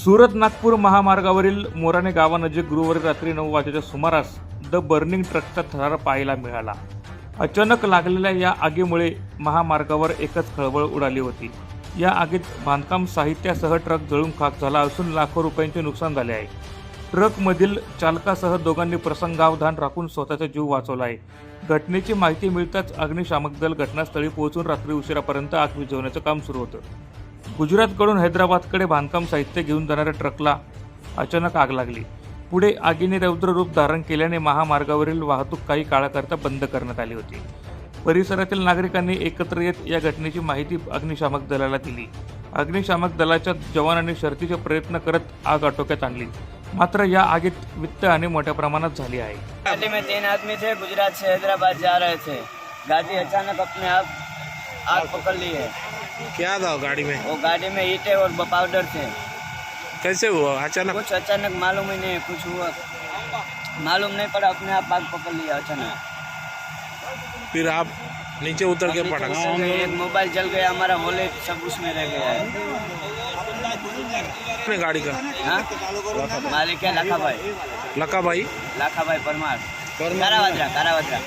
सुरत नागपूर महामार्गावरील मोराने गावानजीक गुरुवारी रात्री नऊ वाजेच्या सुमारास द बर्निंग ट्रकचा थरार पाहायला मिळाला. अचानक लागलेल्या या आगीमुळे महामार्गावर एकच खळबळ उडाली होती. या आगीत बांधकाम साहित्यासह ट्रक जळून खाक झाला असून लाखो रुपयांचे नुकसान झाले आहे. ट्रकमधील चालकासह दोघांनी प्रसंगावधान राखून स्वतःचा जीव वाचवला आहे. घटनेची माहिती मिळताच अग्निशामक दल घटनास्थळी पोहोचून रात्री उशिरापर्यंत आग विझवण्याचं काम सुरू होतं. गुजरातकडून हैदराबादकडे बांधकाम साहित्य घेऊन जाणाऱ्या ट्रकला अचानक आग लागली. पुढे आगीने रौद्र रूप धारण केल्याने महामार्गावरील वाहतूक काही काळाकरता बंद करण्यात आली होती. परिसरातील नागरिकांनी एकत्र येत या घटनेची माहिती अग्निशामक दलाला दिली. अग्निशामक दलाच्या जवानांनी शर्तीचे प्रयत्न करत आग आटोक्यात आणली. मात्र या आगीत वित्तहानी मोठ्या प्रमाणात झाली आहे. में तीन आदमी थे गुजरात से हैदराबाद जा रहे थे. गाड़ी अचानक अपने आप आग पकड़ ली है. क्या था गाड़ी में? वो गाड़ी में ईटे और पाउडर थे कैसे हुआ? अचानक? कुछ अचानक मालूम ही नहीं कुछ हुआ। मालूम नहीं पड़ा अपने आप आग पकड़ लिया अचानक। फिर आप नीचे उतर के पड़ा एक मोबाइल जल गया हमारा वॉलेट सब उसमें रह गया है। अपने गाड़ी का? हाँ? मालिक है लाखा भाई लका भाई लाखा भाई परमार। कारावद्रा कारावद्रा।